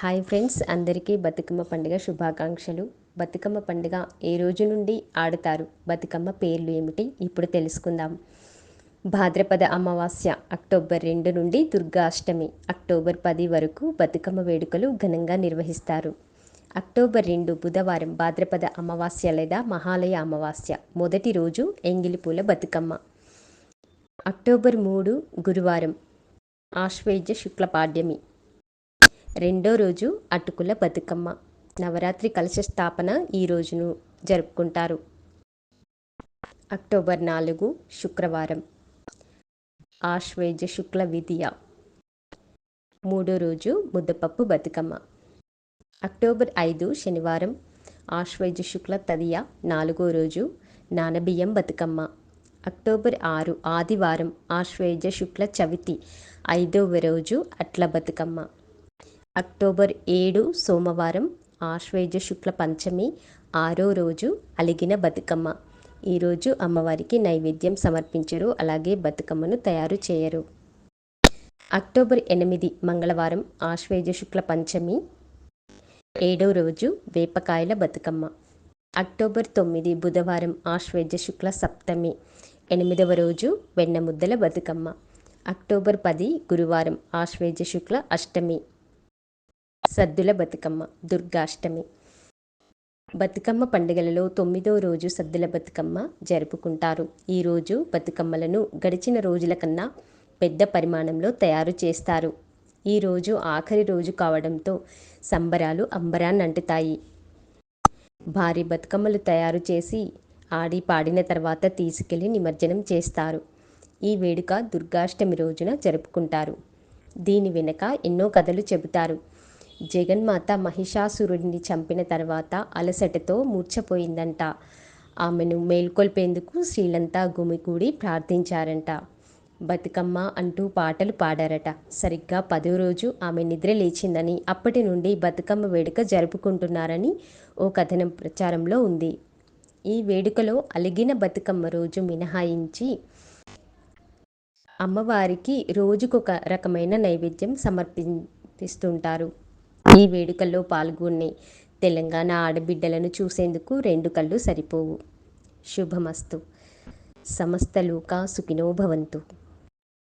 Hi friends అందరికీ బతుకమ్మ పండుగ శుభాకాంక్షలు. బతుకమ్మ పండుగ ఏ రోజు నుండి ఆడుతారు? బతుకమ్మ పేర్లు ఏమిటి? ఇప్పుడు తెలుసుకుందాం. భాద్రపద అమావాస్య అక్టోబర్ రెండు నుండి దుర్గాష్టమి అక్టోబర్ పది వరకు బతుకమ్మ వేడుకలు ఘనంగా నిర్వహిస్తారు. అక్టోబర్ రెండు బుధవారం భాద్రపద అమావాస్య లేదా మహాలయ అమావాస్య మొదటి రోజు ఎంగిలిపూల బతుకమ్మ. అక్టోబర్ మూడు గురువారం ఆశ్వేజ శుక్లపాడ్యమి. రెండో రోజు అటుకుల బతుకమ్మ. నవరాత్రి కలశ స్థాపన ఈ రోజును జరుపుకుంటారు. అక్టోబర్ నాలుగు శుక్రవారం. ఆశ్వేజ శుక్ల విధియ. మూడో రోజు ముద్దపప్పు బతుకమ్మ. అక్టోబర్ ఐదు శనివారం. ఆశ్వేజ శుక్ల తదియ. నాలుగో రోజు నానబియ్యం బతుకమ్మ. అక్టోబర్ ఆరు ఆదివారం. ఆశ్వేజ శుక్ల చవితి. ఐదవ రోజు అట్ల బతుకమ్మ. అక్టోబర్ ఏడు సోమవారం ఆశ్వేజ శుక్ల పంచమి ఆరో రోజు అలిగిన బతుకమ్మ. ఈరోజు అమ్మవారికి నైవేద్యం సమర్పించరు అలాగే బతుకమ్మను తయారు చేయరు. అక్టోబర్ ఎనిమిది మంగళవారం ఆశ్వేజ శుక్ల పంచమి ఏడో రోజు వేపకాయల బతుకమ్మ. అక్టోబర్ తొమ్మిది బుధవారం ఆశ్వేజ శుక్ల సప్తమి ఎనిమిదవ రోజు వెన్నముద్దల బతుకమ్మ. అక్టోబర్ పది గురువారం ఆశ్వేజ శుక్ల అష్టమి. సద్దుల బతుకమ్మ దుర్గాష్టమి. బతుకమ్మ పండుగలలో తొమ్మిదో రోజు సద్దుల బతుకమ్మ జరుపుకుంటారు. ఈరోజు బతుకమ్మలను గడిచిన రోజుల కన్నా పెద్ద పరిమాణంలో తయారు చేస్తారు. ఈరోజు ఆఖరి రోజు కావడంతో సంబరాలు అంబరాన్ని అంటుతాయి. భారీ బతుకమ్మలు తయారు చేసి ఆడి పాడిన తర్వాత తీసుకెళ్ళి నిమజ్జనం చేస్తారు. ఈ వేడుక దుర్గాష్టమి రోజున జరుపుకుంటారు. దీని వెనుక ఎన్నో కథలు చెబుతారు. జగన్మాత మహిషాసురుడిని చంపిన తర్వాత అలసటతో మూర్చపోయిందంట ఆమెను మేల్కొల్పేందుకు శ్రీలంతా గుమికూడి ప్రార్థించారంట. బతుకమ్మ అంటూ పాటలు పాడారట. సరిగ్గా పదో రోజు ఆమె నిద్ర లేచిందని అప్పటి నుండి బతుకమ్మ వేడుక జరుపుకుంటున్నారని ఓ కథనం ప్రచారంలో ఉంది. ఈ వేడుకలో అలిగిన బతుకమ్మ రోజు మినహాయించి అమ్మవారికి రోజుకొక రకమైన నైవేద్యం సమర్పిస్తుంటారు ఈ వేడుకల్లో పాల్గొనే తెలంగాణ ఆడబిడ్డలను చూసేందుకు రెండు కళ్ళు సరిపోవు. శుభమస్తు. సమస్త లోకా సుఖినో భవంతు.